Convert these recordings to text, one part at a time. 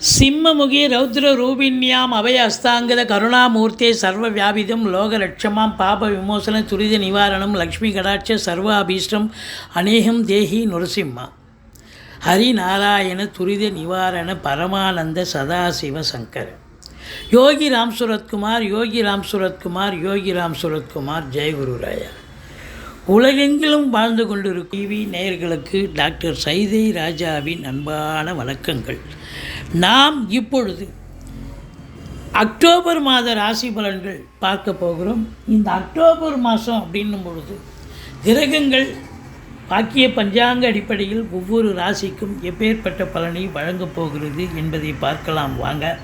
சிம்மமுகி ரௌத்ர ரௌத்ரரூபிண்யாம் அபய அஸ்தாங்கத கருணாமூர்த்தே சர்வ வியாபிதம் லோகலட்சமாம் பாப விமோசன துரித நிவாரணம் லக்ஷ்மி கடாட்ச சர்வ அபீஷ்டம் அநேகம் தேஹி நுரசிம்மா. ஹரிநாராயண துரித நிவாரண பரமானந்த சதாசிவ சங்கர. யோகி ராம் சுரத்குமார் யோகி ராம் சுரத்குமார் யோகி ராம் சுரத்குமார் ஜெயகுருராயா உலகெங்கிலும் வாழ்ந்து கொண்டிருக்கும் டிவி நேயர்களுக்கு டாக்டர் சைதை ராஜாவின் அன்பான வணக்கங்கள். நாம் இப்பொழுது அக்டோபர் மாத ராசி பலன்கள் பார்க்க போகிறோம். இந்த அக்டோபர் மாதம் அப்படின்னும் பொழுது கிரகங்கள் பாக்கிய பஞ்சாங்க அடிப்படையில் ஒவ்வொரு ராசிக்கும் எப்பேற்பட்ட பலனை வழங்கப் போகிறது என்பதை பார்க்கலாம் வாங்க.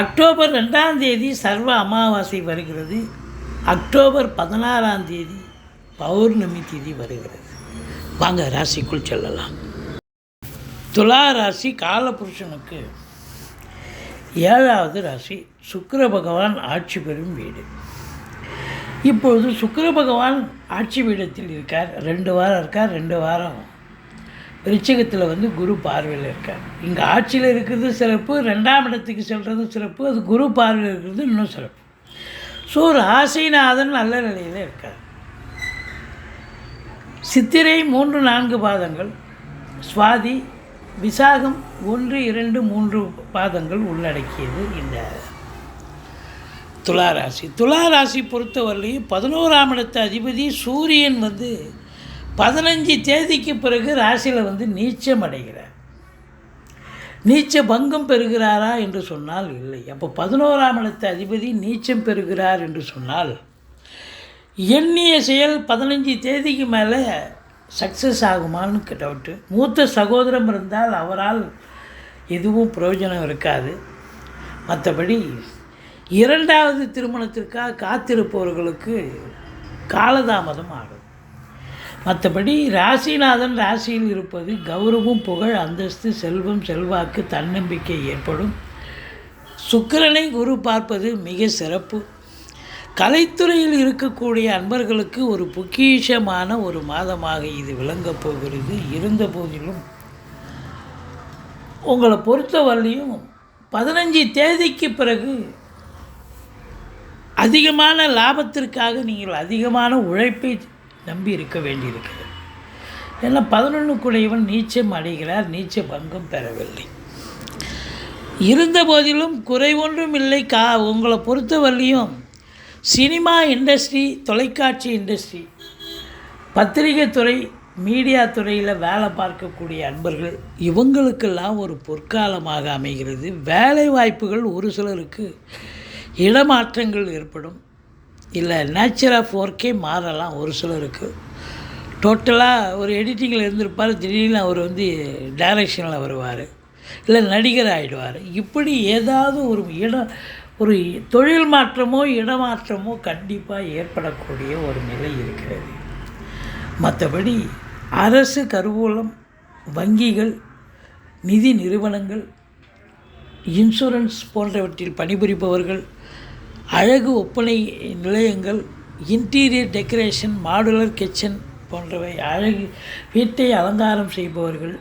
அக்டோபர் ரெண்டாம் தேதி சர்வ அமாவாசை வருகிறது. அக்டோபர் பதினாறாம் தேதி பௌர்ணமி தேதி வருகிறது. வாங்க ராசிக்குள் செல்லலாம். துலா ராசி காலபுருஷனுக்கு ஏழாவது ராசி. சுக்கர பகவான் ஆட்சி பெறும் வீடு. இப்பொழுது சுக்கர பகவான் ஆட்சி பீடத்தில் இருக்கார். ரெண்டு வாரம் இருக்கார் ரெண்டு வாரம் ரிச்சகத்தில் வந்து குரு பார்வையில் இருக்கார். இங்கே ஆட்சியில் இருக்கிறது சிறப்பு ரெண்டாம் இடத்துக்கு செல்கிறது சிறப்பு அது குரு பார்வையில் இருக்கிறது இன்னும் சிறப்பு. ஸோ ராசிநாதன் நல்ல நிலையில் இருக்கார் சித்திரை மூன்று நான்கு பாதங்கள் சுவாதி விசாகம் ஒன்று இரண்டு மூன்று பாதங்கள் உள்ளடக்கியது இந்த துளாராசி. துளாராசி பொறுத்தவரையிலையும் பதினோராம் இடத்து அதிபதி சூரியன் வந்து பதினஞ்சு தேதிக்கு பிறகு ராசியில் வந்து நீச்சம் அடைகிறார். நீச்ச பங்கம் பெறுகிறாரா என்று சொன்னால் இல்லை. அப்போ பதினோராம் இடத்து அதிபதி நீச்சம் பெறுகிறார் என்று சொன்னால் எண்ணிய செயல் பதினஞ்சு தேதிக்கு மேலே சக்ஸஸ் ஆகுமான்னு டவுட்டு மூத்த சகோதரம் இருந்தால் அவரால் எதுவும் பிரயோஜனம் இருக்காது. மற்றபடி இரண்டாவது திருமணத்திற்காக காத்திருப்பவர்களுக்கு காலதாமதம் ஆகும். மற்றபடி ராசிநாதன் ராசியில் இருப்பது கௌரவம் புகழ் அந்தஸ்து செல்வம் செல்வாக்கு தன்னம்பிக்கை ஏற்படும். சுக்கிரனை குரு பார்ப்பது மிக சிறப்பு. கலைத்துறையில் இருக்கக்கூடிய அன்பர்களுக்கு ஒரு பொக்கிஷமான ஒரு மாதமாக இது விளங்கப் போகிறது. இருந்த போதிலும் உங்களை பொறுத்தவரையிலையும் பதினஞ்சு தேதிக்கு பிறகு அதிகமான லாபத்திற்காக நீங்கள் அதிகமான உழைப்பை நம்பி இருக்க வேண்டியிருக்கிறது ஏன்னா பதினொன்றுக்குடையவன் நீச்சம் அடைகிறார் நீச்ச பங்கம் பெறவில்லை. இருந்த போதிலும் குறை ஒன்றும் இல்லை. கா உங்களை பொறுத்தவரையும் சினிமா இண்டஸ்ட்ரி தொலைக்காட்சி இண்டஸ்ட்ரி பத்திரிகை துறை மீடியா துறையில் வேலை பார்க்கக்கூடிய அன்பர்கள் இவங்களுக்கெல்லாம் ஒரு பொற்காலமாக அமைகிறது. வேலை வாய்ப்புகள் ஒரு சிலருக்கு இடமாற்றங்கள் ஏற்படும். இல்லை நேச்சர் ஃபோர்க்கே மாறலாம் ஒரு சிலருக்கு. டோட்டலாக ஒரு எடிட்டிங்கில் இருந்திருப்பார் திடீர்னு அவர் வந்து டைரக்ஷனில் வருவார். இல்லை நடிகர் ஆகிடுவார் இப்படி ஏதாவது ஒரு இடம் ஒரு தொழில் மாற்றமோ இடமாற்றமோ கண்டிப்பாக ஏற்படக்கூடிய ஒரு நிலை இருக்கிறது. மற்றபடி அரசு கருவூலம் வங்கிகள் நிதி நிறுவனங்கள் இன்சூரன்ஸ் போன்றவற்றில் பணிபுரிப்பவர்கள் அழகு ஒப்பனை நிலையங்கள் இன்டீரியர் டெக்கரேஷன் மாடுலர் கிச்சன் போன்றவை அழகு வீட்டை அலங்காரம் செய்பவர்கள்.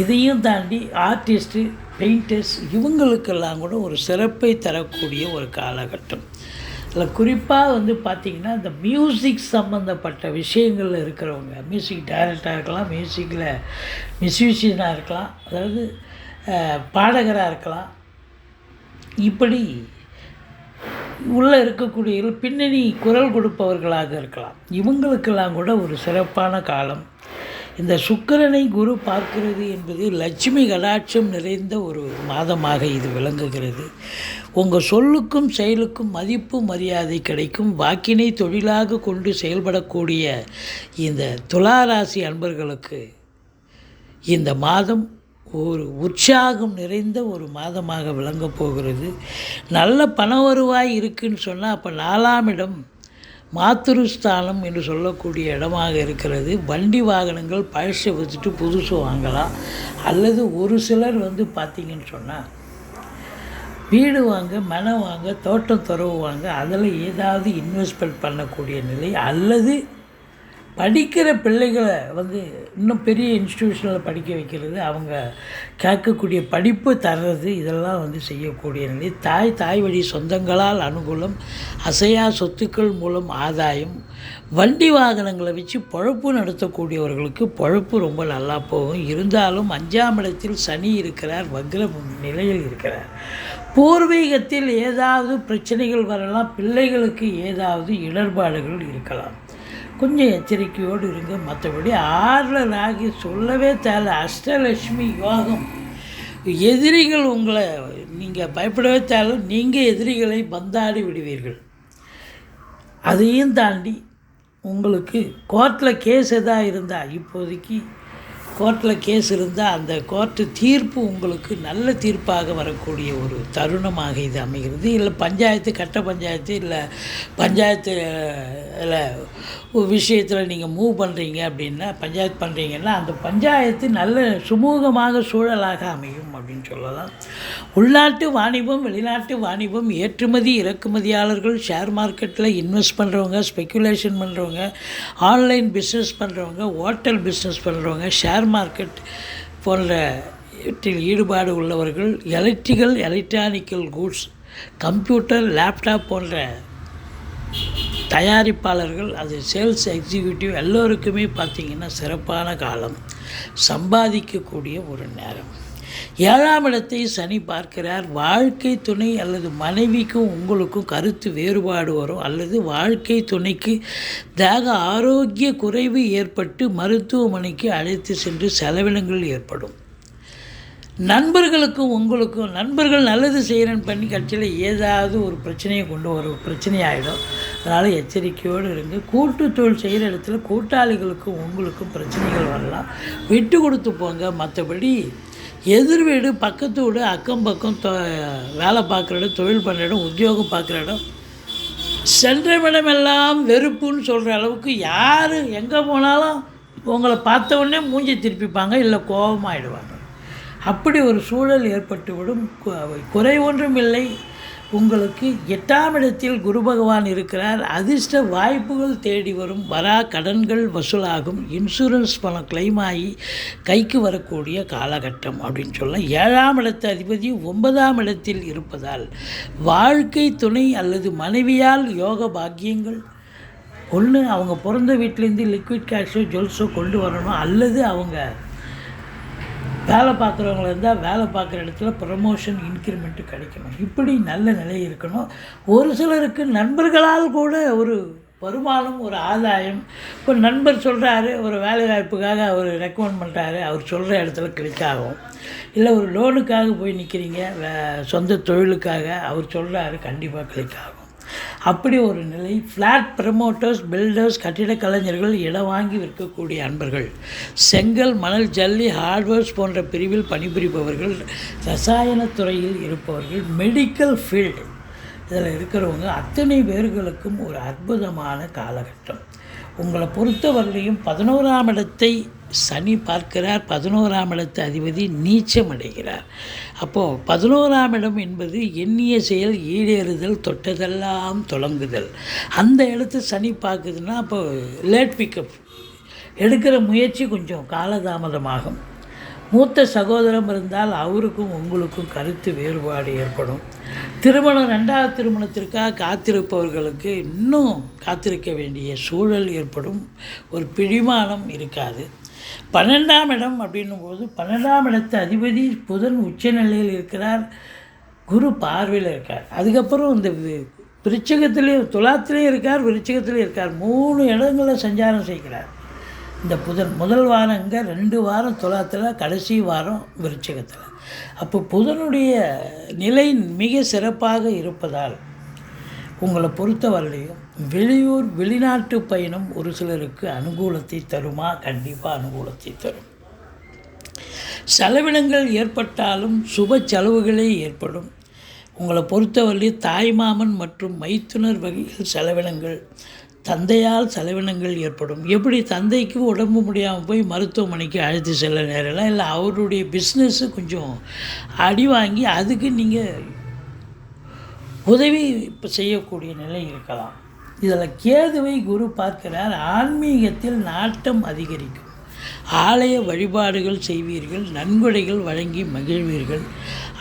இதையும் தாண்டி ஆர்டிஸ்ட்டு பெயிண்டர்ஸ் இவங்களுக்கெல்லாம் கூட ஒரு சிறப்பை தரக்கூடிய ஒரு காலகட்டம். இதில் குறிப்பாக வந்து பார்த்திங்கன்னா இந்த மியூசிக் சம்மந்தப்பட்ட விஷயங்களில் இருக்கிறவங்க மியூசிக் டைரக்டராக இருக்கலாம் மியூசிக்கில் மியூசிஷியனாக இருக்கலாம் அதாவது பாடகராக இருக்கலாம் இப்படி உள்ளே இருக்கக்கூடிய பின்னணி குரல் கொடுப்பவர்களாக இருக்கலாம். இவங்களுக்கெல்லாம் கூட ஒரு சிறப்பான காலம். இந்த சுக்கரனை குரு பார்க்கிறது என்பது லட்சுமி கடாட்சம் நிறைந்த ஒரு மாதமாக இது விளங்குகிறது. உங்கள் சொல்லுக்கும் செயலுக்கும் மதிப்பு மரியாதை கிடைக்கும். வாக்கினை தொழிலாக கொண்டு செயல்படக்கூடிய இந்த துளாராசி அன்பர்களுக்கு இந்த மாதம் ஒரு உற்சாகம் நிறைந்த ஒரு மாதமாக விளங்கப் போகிறது. நல்ல பண வருவாய் இருக்குன்னு சொன்னால் அப்போ நாலாம் இடம் மாத்துருஸ்தானம் என்று சொல்லக்கூடிய இடமாக இருக்கிறது. வண்டி வாகனங்கள் பழசை வச்சுட்டு புதுசு வாங்கலாம். அல்லது ஒரு சிலர் வந்து பார்த்திங்கன்னு சொன்னால் வீடு வாங்க மனம் வாங்க தோட்டம் துறவு வாங்க அதில் ஏதாவது இன்வெஸ்ட்மெண்ட் பண்ணக்கூடிய நிலை அல்லது படிக்கிற பிள்ளைகளை வந்து இன்னும் பெரிய இன்ஸ்டியூஷனில் படிக்க வைக்கிறது அவங்க கேட்கக்கூடிய படிப்பு தர்றது இதெல்லாம் வந்து செய்யக்கூடிய நிலை. தாய் தாய் வழி சொந்தங்களால் அனுகூலம் அசையா சொத்துக்கள் மூலம் ஆதாயம் வண்டி வாகனங்களை வச்சு பொழப்பு நடத்தக்கூடியவர்களுக்கு பொழப்பு ரொம்ப நல்லா போகும். இருந்தாலும் அஞ்சாம் இடத்தில் சனி இருக்கிறார் வக்ர நிலையில் இருக்கிறார். பூர்வீகத்தில் ஏதாவது பிரச்சனைகள் வரலாம் பிள்ளைகளுக்கு ஏதாவது இடர்பாடுகள் இருக்கலாம். கொஞ்சம் எச்சரிக்கையோடு இருங்க. மற்றபடி ஆறில் ராகி சொல்லவே தேவை அஷ்டலட்சுமி யோகம். எதிரிகள் உங்களை நீங்கள் பயப்படவே தேவை நீங்கள் எதிரிகளை பந்தாடி விடுவீர்கள். அதையும் தாண்டி உங்களுக்கு கோர்ட்டில் கேஸ் எதாக இருந்தால் இப்போதைக்கு கோர்ட்டில் கேஸ் இருந்தால் அந்த கோர்ட்டு தீர்ப்பு உங்களுக்கு நல்ல தீர்ப்பாக வரக்கூடிய ஒரு தருணமாக இது அமைகிறது. இல்லை பஞ்சாயத்து கட்ட பஞ்சாயத்து இல்லை பஞ்சாயத்து இல்லை ஒரு விஷயத்தில் நீங்கள் மூவ் பண்ணுறீங்க அப்படின்னா பஞ்சாயத்து பண்ணுறீங்கன்னா அந்த பஞ்சாயத்து நல்ல சுமூகமாக சூழலாக அமையும். அப்படின்னு சொல்லலாம். உள்நாட்டு வாணிபம் வெளிநாட்டு வாணிபம் ஏற்றுமதி இறக்குமதியாளர்கள் ஷேர் மார்க்கெட்டில் இன்வெஸ்ட் பண்ணுறவங்க ஸ்பெக்குலேஷன் பண்ணுறவங்க ஆன்லைன் பிஸ்னஸ் பண்ணுறவங்க ஹோட்டல் பிஸ்னஸ் பண்ணுறவங்க ஷேர் மார்க்கெட் போன்ற இவற்றில் ஈடுபாடு உள்ளவர்கள் electrical electronical goods computer laptop போன்ற தயாரிப்பாளர்கள் அது சேல்ஸ் எக்ஸிக்யூட்டிவ் எல்லோருக்குமே பார்த்திங்கன்னா சிறப்பான காலம். சம்பாதிக்கக்கூடிய ஒரு நேரம். ஏழாம் இடத்தை சனி பார்க்கிறார். வாழ்க்கை துணை அல்லது மனைவிக்கும் உங்களுக்கும் கருத்து வேறுபாடு வரும். அல்லது வாழ்க்கை துணைக்கு தேக ஆரோக்கிய குறைவு ஏற்பட்டு மருத்துவமனைக்கு அழைத்து சென்று செலவினங்கள் ஏற்படும். நண்பர்களுக்கும் உங்களுக்கும் நண்பர்கள் நல்லது செய்கிறேன்னு பண்ணி கட்சியில் ஏதாவது ஒரு பிரச்சனையை கொண்டு வரும் பிரச்சனையாயிடும். அதனால் எச்சரிக்கையோடு இருங்க. கூட்டு தொழில் செய்கிற இடத்துல கூட்டாளிகளுக்கும் உங்களுக்கும் பிரச்சனைகள் வரலாம். விட்டு கொடுத்து போங்க. மற்றபடி எதிர் வீடு பக்கத்து வீடு அக்கம் பக்கம் தொ வேலை பார்க்குற இடம் தொழில் பண்ணுற இடம் உத்தியோகம் பார்க்குற இடம். சென்ற இடமெல்லாம் வெறுப்புன்னு சொல்கிற அளவுக்கு யார் எங்கே போனாலும் உங்களை பார்த்த உடனே மூஞ்சி திருப்பிப்பாங்க இல்லை கோபமாகிடுவாங்க அப்படி ஒரு சூழல் ஏற்பட்டுவிடும். குறை ஒன்றும் இல்லை. உங்களுக்கு எட்டாம் இடத்தில் குரு பகவான் இருக்கிறார் அதிர்ஷ்ட வாய்ப்புகள் தேடி வரும் வரா கடன்கள் வசூலாகும் இன்சூரன்ஸ் பணம் கிளைம் ஆகி கைக்கு வரக்கூடிய காலகட்டம் அப்படின்னு சொல்லலாம் ஏழாம் இடத்து அதிபதி ஒன்பதாம் இடத்தில் இருப்பதால் வாழ்க்கை துணை அல்லது மனைவியால் யோக பாக்கியங்கள் ஒன்று அவங்க பிறந்த வீட்டிலேருந்து லிக்விட் கேஷோ ஜுவல்ஸோ கொண்டு வரணும் அல்லது அவங்க வேலை பார்க்குறவங்கள இருந்தால் வேலை பார்க்குற இடத்துல ப்ரமோஷன் இன்க்ரிமெண்ட்டு கிடைக்கணும். இப்படி நல்ல நிலை இருக்கணும். ஒரு சிலருக்கு நண்பர்களால் கூட ஒரு வருமானம் ஒரு ஆதாயம். இப்போ நண்பர் சொல்கிறாரு ஒரு வேலை வாய்ப்புக்காக அவர் ரெக்கமெண்ட் பண்ணுறாரு அவர் சொல்கிற இடத்துல கிளிக் ஆகும். இல்லை ஒரு லோனுக்காக போய் நிற்கிறீங்க வே- சொந்த தொழிலுக்காக அவர் சொல்கிறாரு கண்டிப்பாக கிளிக் ஆகும். அப்படி ஒரு நிலை. ஃப்ளாட் ப்ரமோட்டர்ஸ் பில்டர்ஸ் கட்டிடக் கலைஞர்கள் இடம் வாங்கி விற்கக்கூடிய அன்பர்கள். செங்கல் மணல் ஜல்லி ஹார்ட்வேர்ஸ் போன்ற பிரிவில் பணிபுரிபவர்கள் ரசாயனத் துறையில் இருப்பவர்கள் மெடிக்கல் ஃபீல்டு இதில் இருக்கிறவங்க அத்தனை பேர்களுக்கும் ஒரு அற்புதமான காலகட்டம். உங்களை பொறுத்தவரையிலையும் பதினோராம் இடத்தை சனி பார்க்கிறார் பதினோராம் இடத்து அதிபதி நீச்சம் அடைகிறார். அப்போது பதினோராம் இடம் என்பது எண்ணிய செயல் ஈடேறுதல் தொட்டதெல்லாம் தொடங்குதல். அந்த இடத்து சனி பார்க்குதுன்னா அப்போ லேட் பிக்கப் எடுக்கிற முயற்சி கொஞ்சம் காலதாமதமாகும். மூத்த சகோதரம் இருந்தால் அவருக்கும் உங்களுக்கும் கருத்து வேறுபாடு ஏற்படும். திருமணம் ரெண்டாவது திருமணத்திற்காக காத்திருப்பவர்களுக்கு இன்னும் காத்திருக்க வேண்டிய சூழல் ஏற்படும். ஒரு பிடிமானம் இருக்காது. பன்னெண்டாம் இடம் அப்படின்னும் போது பன்னெண்டாம் இடத்து அதிபதி புதன் உச்ச நிலையில் இருக்கிறார். குரு பார்வையில் இருக்கார். அதுக்கப்புறம் இந்த வி- துலாத்திலையும் இருக்கார் விருச்சகத்திலையும் இருக்கார். மூணு இடங்களில் சஞ்சாரம் செய்கிறார். இந்த புதன் முதல் வாரம் இங்கே ரெண்டு வாரம் துலாத்தில் கடைசி வாரம் விருச்சிகத்தில். அப்போ புதனுடைய நிலை மிக சிறப்பாக இருப்பதால் உங்களை பொறுத்தவரையிலையும் வெளியூர் வெளிநாட்டு பயணம் ஒரு சிலருக்கு அனுகூலத்தை தருமா? கண்டிப்பாக அனுகூலத்தை தரும். செலவினங்கள் ஏற்பட்டாலும் சுப செலவுகளே ஏற்படும். உங்களை பொறுத்தவரையில் தாய்மாமன் மற்றும் மைத்துனர் வகையில் செலவினங்கள் தந்தையால் செலவினங்கள் ஏற்படும். எப்படி தந்தைக்கு உடம்பு முடியாமல் போய் மருத்துவமனைக்கு அழைத்து செல்ல நேரலாம் இல்லை. அவருடைய பிஸ்னஸ்ஸு கொஞ்சம் அடி வாங்கி அதுக்கு நீங்கள் உதவி இப்போ செய்யக்கூடிய நிலை இருக்கலாம். இதில் கேதுவை குரு பார்க்கிறார் ஆன்மீகத்தில் நாட்டம் அதிகரிக்கும். ஆலய வழிபாடுகள் செய்வீர்கள் நன்கொடைகள் வழங்கி மகிழ்வீர்கள்.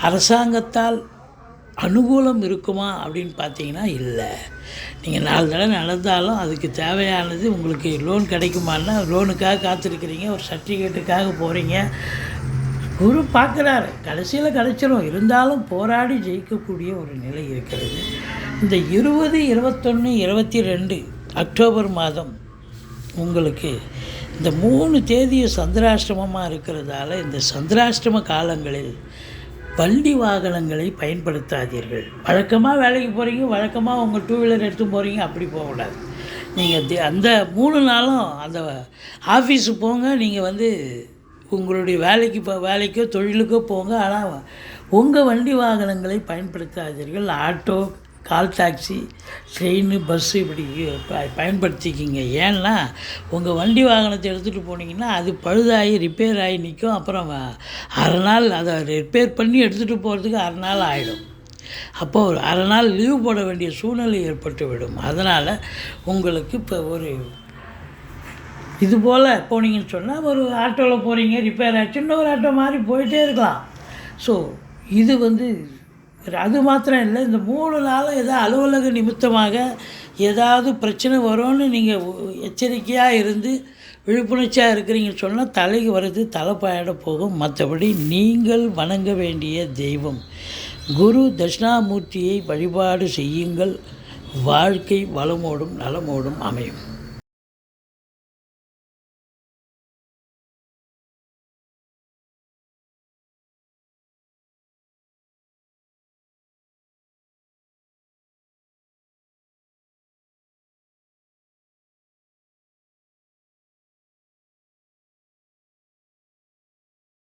அரசாங்கத்தால் அனுகூலம் இருக்குமா அப்படின்னு பார்த்தீங்கன்னா இல்லை. நீங்கள் நாலு தடவை நடந்தாலும் அதுக்கு தேவையானது உங்களுக்கு லோன் கிடைக்குமான்னா லோனுக்காக காத்திருக்கிறீங்க ஒரு சர்டிஃபிகேட்டுக்காக போகிறீங்க குரு பார்க்குறாரு. கடைசியில் கிடச்சிரும். இருந்தாலும் போராடி ஜெயிக்கக்கூடிய ஒரு நிலை இருக்கிறது. இந்த இருபது இருபத்தொன்று இருபத்தி ரெண்டு அக்டோபர் மாதம் உங்களுக்கு இந்த மூணு தேதியை சந்திராஷ்டமமாக இருக்கிறதால இந்த சந்திராஷ்டம காலங்களில் வண்டி வாகனங்களை பயன்படுத்தாதீர்கள். வழக்கமாக வேலைக்கு போகிறீங்க வழக்கமாக உங்கள் டூ வீலர் எடுத்து போகிறீங்க அப்படி போகக்கூடாது. நீங்கள் அந்த மூணு நாளும் அந்த ஆஃபீஸுக்கு போங்க நீங்கள் வந்து உங்களுடைய வேலைக்கு இப்போ வேலைக்கோ தொழிலுக்கோ போங்க ஆனால் உங்கள் வண்டி வாகனங்களை பயன்படுத்தாதீர்கள். Auto call taxi train bus இப்படி பயன்படுத்திக்கிங்க. ஏன்னா உங்கள் வண்டி வாகனத்தை எடுத்துகிட்டு போனீங்கன்னா அது பழுதாகி ரிப்பேர் ஆகி நிற்கும் அப்புறம் அரை நாள் அதை ரிப்பேர் பண்ணி எடுத்துகிட்டு போகிறதுக்கு அரை நாள் ஆகிடும் அப்போது ஒரு அரை நாள் லீவ் போட வேண்டிய சூழ்நிலை ஏற்பட்டு விடும். அதனால் உங்களுக்கு இப்போ ஒரு இது போல் போனீங்கன்னு சொன்னால் ஒரு ஆட்டோவில் போகிறீங்க ரிப்பேர் ஆச்சு ஒரு ஆட்டோ மாதிரி போயிட்டே இருக்கலாம். ஸோ இது வந்து அது மாத்திரம் இல்லை இந்த மூணு நாளும் ஏதோ அலுவலக நிமித்தமாக ஏதாவது பிரச்சனை வரும்னு நீங்கள் எச்சரிக்கையாக இருந்து விழிப்புணர்ச்சியாக இருக்கிறீங்கன்னு சொன்னால் தலைக்கு வருது தலைப்பாயிட போகும். மற்றபடி நீங்கள் வணங்க வேண்டிய தெய்வம். குரு தட்சிணாமூர்த்தியை வழிபாடு செய்யுங்கள். வாழ்க்கை வளமோடும் நலமோடும் அமையும்.